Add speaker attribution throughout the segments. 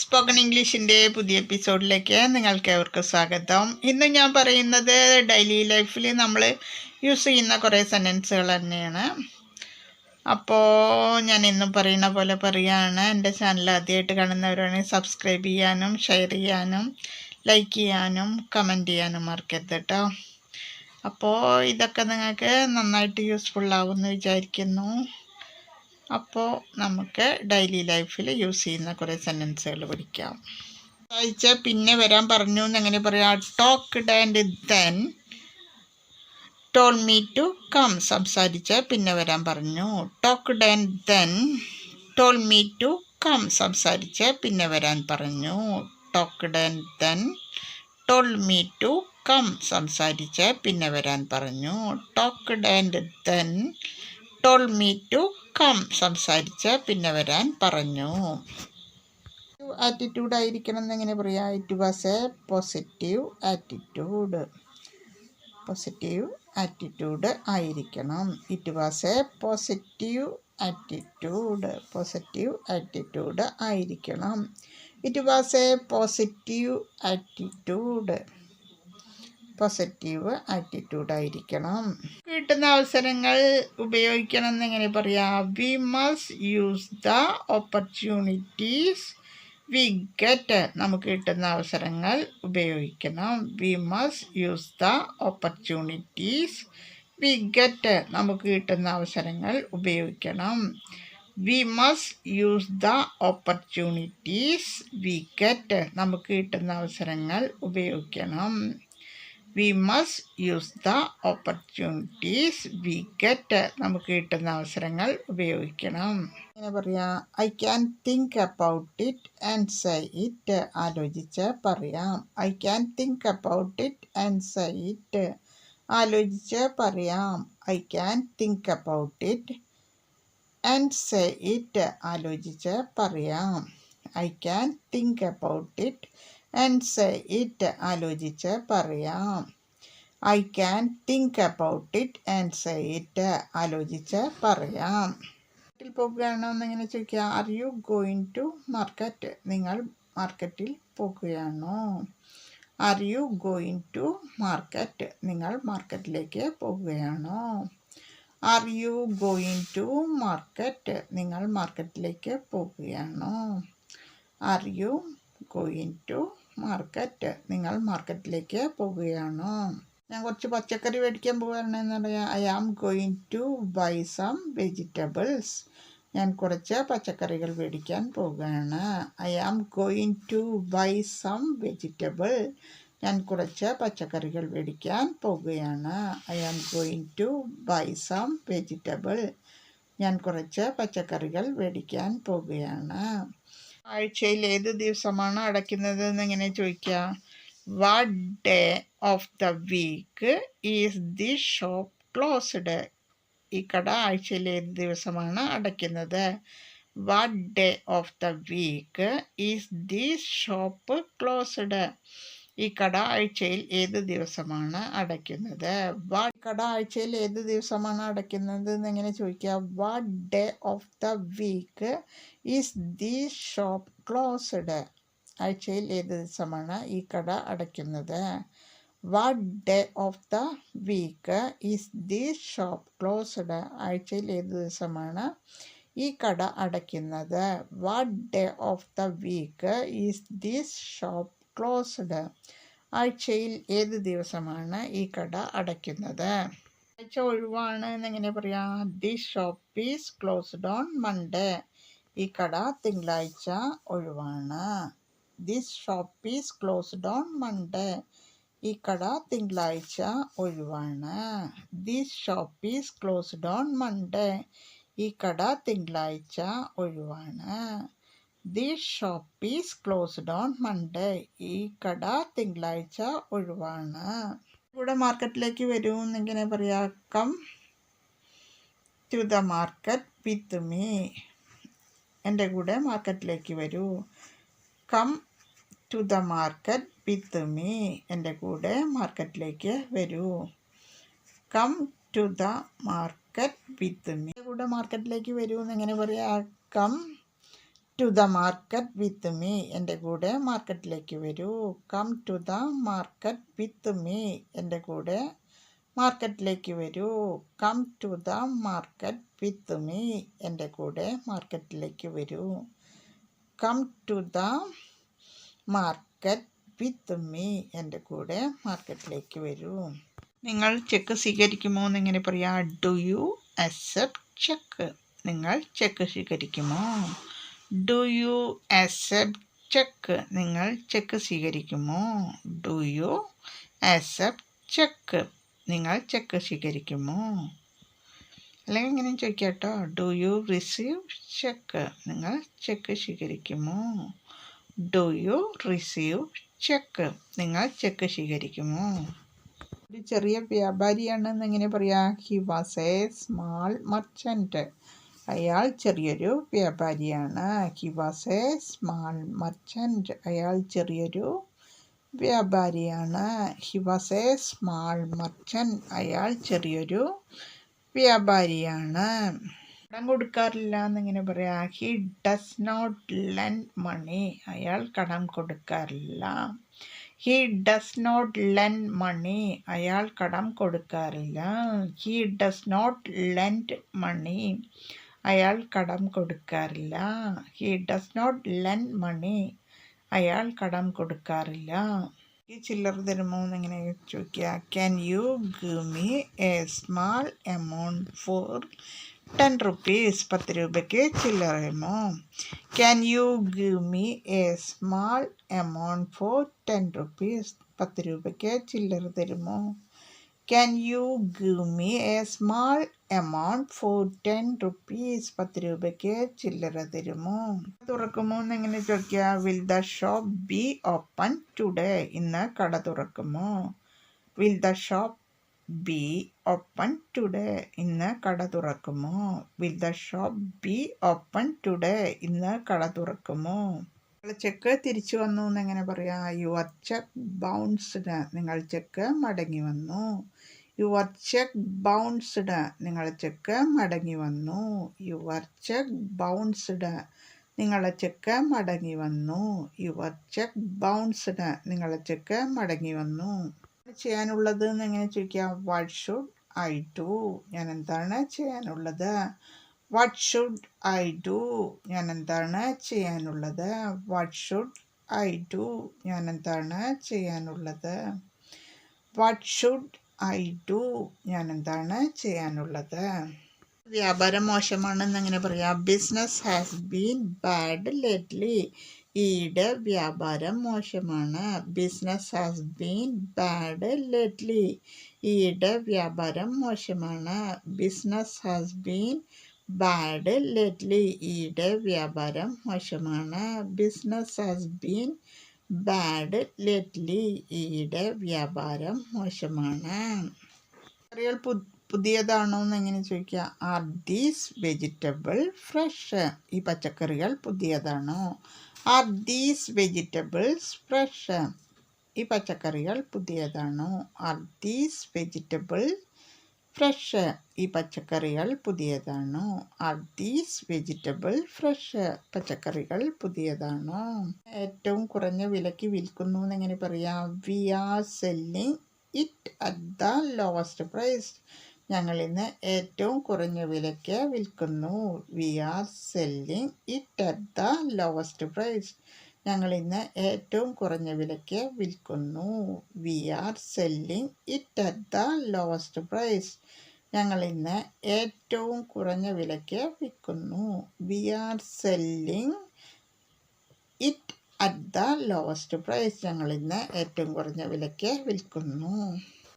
Speaker 1: Spoken ഇംഗ്ലീഷിന്റെ പുതിയ എപ്പിസോഡിലേക്ക് നിങ്ങൾക്ക് ഏവർക്കും സ്വാഗതം. ഇന്ന് ഞാൻ പറയുന്നത് ഡെയിലി ലൈഫിൽ നമ്മൾ യൂസ് ചെയ്യുന്ന കുറേ സെന്റൻസുകൾ തന്നെയാണ്. അപ്പോൾ ഞാൻ ഇന്നും പറയുന്ന പോലെ പറയുകയാണ് എന്റെ ചാനൽ ആദ്യമായിട്ട് കാണുന്നവരാണെങ്കിൽ സബ്സ്ക്രൈബ് ചെയ്യാനും ഷെയർ ചെയ്യാനും ലൈക്ക് ചെയ്യാനും കമന്റ് ചെയ്യാനും മറക്കരുത് കേട്ടോ അപ്പോൾ ഇതൊക്കെ നിങ്ങൾക്ക് നന്നായിട്ട് യൂസ്ഫുൾ ആവുമെന്ന് വിചാരിക്കുന്നു. അപ്പോൾ നമുക്ക് ഡെയിലി ലൈഫിൽ യൂസ് ചെയ്യുന്ന കുറേ സെന്റൻസുകൾ പഠിക്കാം. അയച്ച പിന്നെ വരാൻ പറഞ്ഞു എന്ന് എങ്ങനെ പറയാം? Talk and then tell me to come സംസാരിച്ച് പിന്നെ വരാൻ പറഞ്ഞു. Talk and then tell me to come സംസാരിച്ച് പിന്നെ വരാൻ പറഞ്ഞു. Talk and then tell me to come സംസാരിച്ച് പിന്നെ വരാൻ പറഞ്ഞു. Talk and then tell me to come സംസാരിച്ച് പിന്നെ വരാൻ പറഞ്ഞു. ആറ്റിറ്റ്യൂഡ് ആയിരിക്കണം എന്നെങ്ങനെ പറയാം. It was a positive attitude positive attitude ആയിരിക്കണം. It was a positive attitude positive attitude ആയിരിക്കണം. It was a positive attitude positive attitude ആയിരിക്കണം. കിട്ടുന്ന അവസരങ്ങൾ ഉപയോഗിക്കണം എന്നെങ്ങനെ പറയാം. We must use the opportunities we get നമുക്ക് കിട്ടുന്ന അവസരങ്ങൾ ഉപയോഗിക്കണം. We must use the opportunities we get നമുക്ക് കിട്ടുന്ന അവസരങ്ങൾ ഉപയോഗിക്കണം. We must use the opportunities we get നമുക്ക് കിട്ടുന്ന അവസരങ്ങൾ ഉപയോഗിക്കണം. We must use the opportunities we get നമുക്ക് കിട്ടുന്ന അവസരങ്ങൾ ഉപയോഗിക്കണം. എങ്ങനെ പറയാം? I can think about it and say it ആലോചിച്ച് പറയാം. I can think about it and say it ആലോചിച്ച് പറയാം. I can think about it and say it ആലോചിച്ച് പറയാം. I can think about it and say it ആലോചിച്ച് പറയാം. I can think about it and say it ആലോചിച്ച് പറയാം. മാർക്കറ്റിൽ പോകുകയാണോ എന്നിങ്ങനെ ചോദിക്കുക are you going to market നിങ്ങൾ മാർക്കറ്റിൽ പോകുകയാണോ? Are you going to market നിങ്ങൾ മാർക്കറ്റിലേക്ക് പോകുകയാണോ? Are you going to market നിങ്ങൾ മാർക്കറ്റിലേക്ക് പോകുകയാണോ? Are you going to market നിങ്ങൾ മാർക്കറ്റിലേക്ക് പോവുകയാണ് ഞാൻ കുറച്ച് പച്ചക്കറി മേടിക്കാൻ പോവുകയാണെന്ന് പറയാം I am going to buy some vegetables ഞാൻ കുറച്ച് പച്ചക്കറികൾ മേടിക്കാൻ പോവുകയാണ് I am going to buy some vegetable ഞാൻ കുറച്ച് പച്ചക്കറികൾ മേടിക്കാൻ പോവുകയാണ്. I am going to buy some vegetable ഞാൻ കുറച്ച് പച്ചക്കറികൾ മേടിക്കാൻ പോകുകയാണ് ആഴ്ചയിൽ ഏത് ദിവസമാണ് അടയ്ക്കുന്നത് എന്നിങ്ങനെ ചോദിക്കുക. What day of the week is the shop closed ഈ കട ആഴ്ചയിൽ ഏത് ദിവസമാണ് അടയ്ക്കുന്നത്? What day of the week is the shop closed ഈ കട ആഴ്ചയിൽ ഏത് ദിവസമാണ് അടയ്ക്കുന്നത്? കട ആഴ്ചയിൽ ഏത് ദിവസമാണ് അടയ്ക്കുന്നത് എന്നെങ്ങനെ ചോദിക്കുക. What day of the week is the shop closed ആഴ്ചയിൽ ഏത് ദിവസമാണ് ഈ കട അടയ്ക്കുന്നത്? What day of the week is the shop closed ആഴ്ചയിൽ ഏത് ദിവസമാണ് ഈ കട അടയ്ക്കുന്നത്? What day of the week is this shop closed ആഴ്ചയിൽ ഏത് ദിവസമാണ് ഈ കട അടയ്ക്കുന്നത്? ആഴ്ച ഒഴിവാണ് എന്നെങ്ങനെ പറയാം? The shop is closed on Monday. ഈ കട തിങ്കളാഴ്ച ഒഴിവാണ്. This shop is closed on Monday. ഈ കട തിങ്കളാഴ്ച ഒഴിവാണ്. This shop is closed on Monday. ഈ കട തിങ്കളാഴ്ച ഒഴിവാണ്. The shop is closed on Monday ഈ കട തിങ്കളാഴ്ച ഒഴിവാണ്. ഇവിടെ മാർക്കറ്റിലേക്ക് വരൂ എന്നിങ്ങനെ പറയാ to the market with me എന്റെ കൂടെ മാർക്കറ്റിലേക്ക് വരൂ. Come to the market with me എന്റെ കൂടെ മാർക്കറ്റിലേക്ക് വരൂ. Come to the market with me കൂടെ മാർക്കറ്റിലേക്ക് വരൂ എന്നിങ്ങനെ പറയാക്കം to the market with me എന്റെ കൂടെ മാർക്കറ്റിലേക്ക് വരൂ. Come to the market with me എന്റെ കൂടെ മാർക്കറ്റിലേക്ക് വരൂ. Come to the market with me എന്റെ കൂടെ മാർക്കറ്റിലേക്ക് വരൂ. Come to the market with me എന്റെ കൂടെ മാർക്കറ്റിലേക്ക് വരൂ. നിങ്ങൾ ചെക്ക് സ്വീകരിക്കുമോ എന്നിങ്ങനെ പറയാം ഡു യു അക്സെപ്റ്റ് ചെക്ക് നിങ്ങൾ ചെക്ക് സ്വീകരിക്കുമോ? ഡു യു അക്സെപ്റ്റ് ചെക്ക് നിങ്ങൾ ചെക്ക് സ്വീകരിക്കുമോ? ഡു യു അക്സെപ്റ്റ് ചെക്ക് നിങ്ങൾ ചെക്ക് സ്വീകരിക്കുമോ? അല്ലെങ്കിൽ ഇങ്ങനെ ചോദിക്കാം കേട്ടോ. ഡു യു റിസീവ് ചെക്ക് നിങ്ങൾ ചെക്ക് സ്വീകരിക്കുമോ? ഡു യു റിസീവ് ചെക്ക് നിങ്ങൾ ചെക്ക് സ്വീകരിക്കുമോ? ഒരു ചെറിയ വ്യാപാരിയാണെന്ന് എങ്ങനെ പറയാം. He was a small merchant അയാൾ ചെറിയൊരു വ്യാപാരിയാണ്. He was a small merchant അയാൾ ചെറിയൊരു വ്യാപാരിയാണ്. He was a small merchant അയാൾ ചെറിയൊരു വ്യാപാരിയാണ്. കടം കൊടുക്കാറില്ല എന്നിങ്ങനെ പറയാം. He does not lend money അയാൾ കടം കൊടുക്കാറില്ല. He does not lend money അയാൾ കടം കൊടുക്കാറില്ല. He does not lend money അയാൾ കടം കൊടുക്കാറില്ല. He does not lend money അയാൾ കടം കൊടുക്കാറില്ല. ഈ ചില്ലറ തരുമോ എന്നിങ്ങനെ ചോദിക്കുക can you give me a small amount for ten rupees പത്ത് രൂപയ്ക്ക് ചില്ലറയുമോ? Can you give me a small amount for ten rupees പത്ത് രൂപയ്ക്ക് ചില്ലറ തരുമോ? Can you give me a small amount for ten rupees പത്ത് രൂപയ്ക്ക് ചില്ലറ തരുമോ? തുറക്കുമോ എന്നെങ്ങനെ ചോദിക്കുക? Will the shop be open today ഇന്ന് കട തുറക്കുമോ? Will the shop be open today ഇന്ന് കട തുറക്കുമോ? Will the shop be open today ഇന്ന് കട തുറക്കുമോ? ചെക്ക് തിരിച്ചു വന്നു എന്നെങ്ങനെ പറയാം യുവർ ചെക്ക് ബൗൺസ്ഡ് നിങ്ങൾ ചെക്ക് മടങ്ങി വന്നു. യുവർ ചെക്ക് ബൗൺസ്ഡ് നിങ്ങളുടെ ചെക്ക് മടങ്ങി വന്നു. യുവർ ചെക്ക് ബൗൺസ്ഡ് നിങ്ങളുടെ ചെക്ക് മടങ്ങി വന്നു. യുവർ ചെക്ക് ബൗൺസ്ഡ് നിങ്ങളുടെ ചെക്ക് മടങ്ങി വന്നു. ചെയ്യാനുള്ളത് എന്ന് എങ്ങനെ ചോദിക്കാം? വാട്ട് ഷുഡ് ഐ ഡു ഞാൻ എന്താണ് ചെയ്യാനുള്ളത്? വാട്ട് ഷുഡ് ഐ ഡു ഞാൻ എന്താണ് ചെയ്യാനുള്ളത്? വാട്ട് ഷുഡ് ഐ ഡു ഞാൻ എന്താണ് ചെയ്യാനുള്ളത്? വാട്ട് ഷുഡ് ഐ ഡു ഞാൻ എന്താണ് ചെയ്യാനുള്ളത്? വ്യാപാരം മോശമാണെന്ന് അങ്ങനെ പറയാം? Business has been bad lately ഈയിടെ വ്യാപാരം മോശമാണ്. Business has been bad lately ഈയിടെ വ്യാപാരം മോശമാണ്. Business has been bad lately ഈയുടെ വ്യാപാരം മോശമാണ്. Business has been bad lately ഈയുടെ വ്യാപാരം മോശമാണ്. കറികൾ പുതിയതാണോ എന്ന് എങ്ങനെ ചോദിക്കുക? ആർ ദീസ് വെജിറ്റബിൾ ഫ്രഷ് ഈ പച്ചക്കറികൾ പുതിയതാണോ? ആർ ദീസ് വെജിറ്റബിൾസ് ഫ്രഷ് ഈ പച്ചക്കറികൾ പുതിയതാണോ? ആർ ദീസ് വെജിറ്റബിൾ ഫ്രഷ് ഈ പച്ചക്കറികൾ പുതിയതാണോ? ആർ ദീസ് വെജിറ്റബിൾ ഫ്രഷ് പച്ചക്കറികൾ പുതിയതാണോ? ഏറ്റവും കുറഞ്ഞ വിലയ്ക്ക് വിൽക്കുന്നു എന്നെങ്ങനെ പറയാം? We are selling it at the lowest price. ഞങ്ങൾ ഇന്ന് ഏറ്റവും കുറഞ്ഞ വിലയ്ക്ക് വിൽക്കുന്നു. We are selling it at the lowest price. ഞങ്ങൾ ഇന്ന് ഏറ്റവും കുറഞ്ഞ വിലയ്ക്ക് വിൽക്കുന്നു. We are selling it at the lowest price ഞങ്ങൾ ഇന്ന് ഏറ്റവും കുറഞ്ഞ വിലയ്ക്ക് വിൽക്കുന്നു. We are selling it at the lowest price ഞങ്ങൾ ഇന്ന് ഏറ്റവും കുറഞ്ഞ വിലയ്ക്ക് വിൽക്കുന്നു.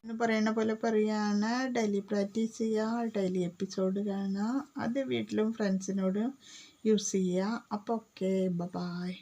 Speaker 1: എന്ന് പറയുന്ന പോലെ പറയുകയാണ് ഡെയിലി പ്രാക്ടീസ് ചെയ്യുക ഡെയിലി എപ്പിസോഡ് കാണുക അത് വീട്ടിലും ഫ്രണ്ട്സിനോടും യൂസ് ചെയ്യുക അപ്പോൾ ഓക്കെ ബ ബായ്